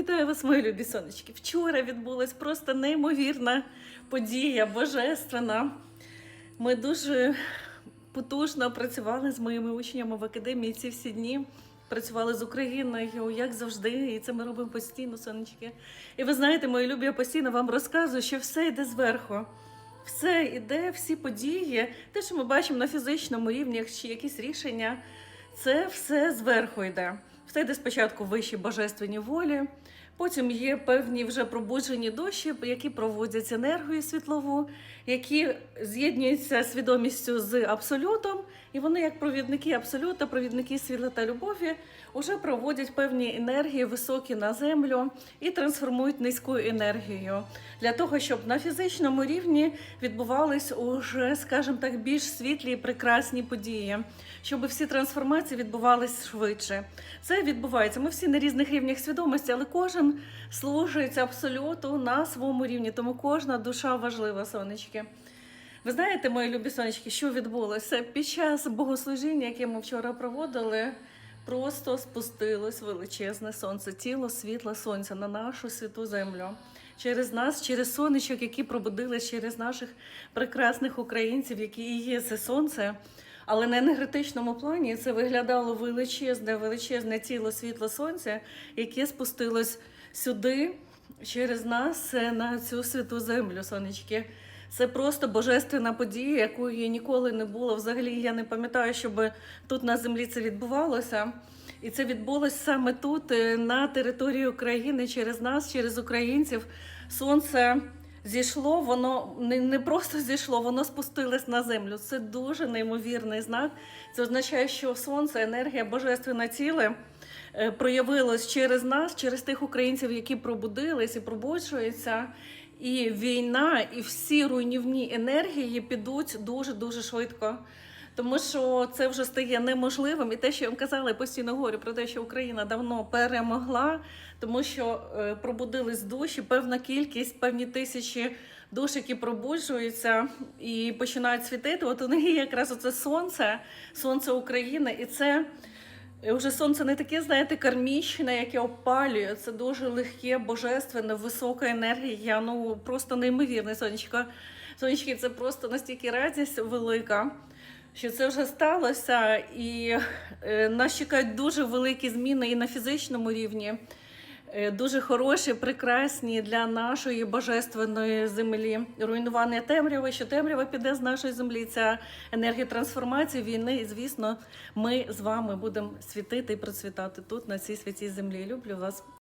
Вітаю вас, мої любі сонечки. Вчора відбулась просто неймовірна подія, божественна. Ми дуже потужно працювали з моїми учнями в академії ці всі дні. Працювали з Україною, як завжди, і це ми робимо постійно, сонечки. І ви знаєте, мої любі, я постійно вам розказую, що все йде зверху. Все йде, всі події, те, що ми бачимо на фізичному рівні, чи якісь рішення, це все зверху йде. Все йде спочатку вищі божественні волі, потім є певні вже пробуджені душі, які проводять енергію світлову, які з'єднуються свідомістю з абсолютом, і вони, як провідники абсолюта, провідники світла та любові, вже проводять певні енергії високі на землю і трансформують низьку енергію для того, щоб на фізичному рівні відбувались уже, скажімо так, більш світлі і прекрасні події, щоб всі трансформації відбувались швидше. Це відбувається. Ми всі на різних рівнях свідомості, але кожен служить абсолюту на своєму рівні, тому кожна душа важлива, сонечки. Ви знаєте, мої любі сонечки, що відбулося під час богослужіння, яке ми вчора проводили. Просто спустилось величезне сонце, тіло світла сонця на нашу святу землю. Через нас, через сонечок, які пробудились через наших прекрасних українців, які і є це сонце. Але на енергетичному плані це виглядало величезне, величезне тіло світла сонця, яке спустилось сюди через нас е, на цю святу землю, сонечки. Це просто божественна подія, якої ніколи не було. Взагалі я не пам'ятаю, щоб тут на землі це відбувалося. І це відбулося саме тут, е, на території України, через нас, через українців. Сонце зійшло, воно не, не просто зійшло, воно спустилось на землю. Це дуже неймовірний знак. Це означає, що сонце, енергія, божественне ціле е, проявилось через нас, через тих українців, які пробудились і пробуджуються. І війна, і всі руйнівні енергії підуть дуже дуже швидко. Тому що це вже стає неможливим. І те, що я вам казала, я постійно говорю про те, що Україна давно перемогла, тому що е, пробудились душі, певна кількість, певні тисячі душ, які пробуджуються і починають світити. От у них якраз оце сонце, сонце України, і це. І Вже сонце не таке, знаєте, кармічне, яке опалює. Це дуже легке, божественне, висока енергія. Ну просто неймовірне сонечко. Сонечки, це просто настільки радість велика, що це вже сталося, і е, нас чекають дуже великі зміни і на фізичному рівні. Е, Дуже хороші, прекрасні для нашої божественної землі. Руйнування темряви, що темрява піде з нашої землі. Ця енергія трансформації війни. І звісно, ми з вами будемо світити і процвітати тут, на цій святій землі. Люблю вас.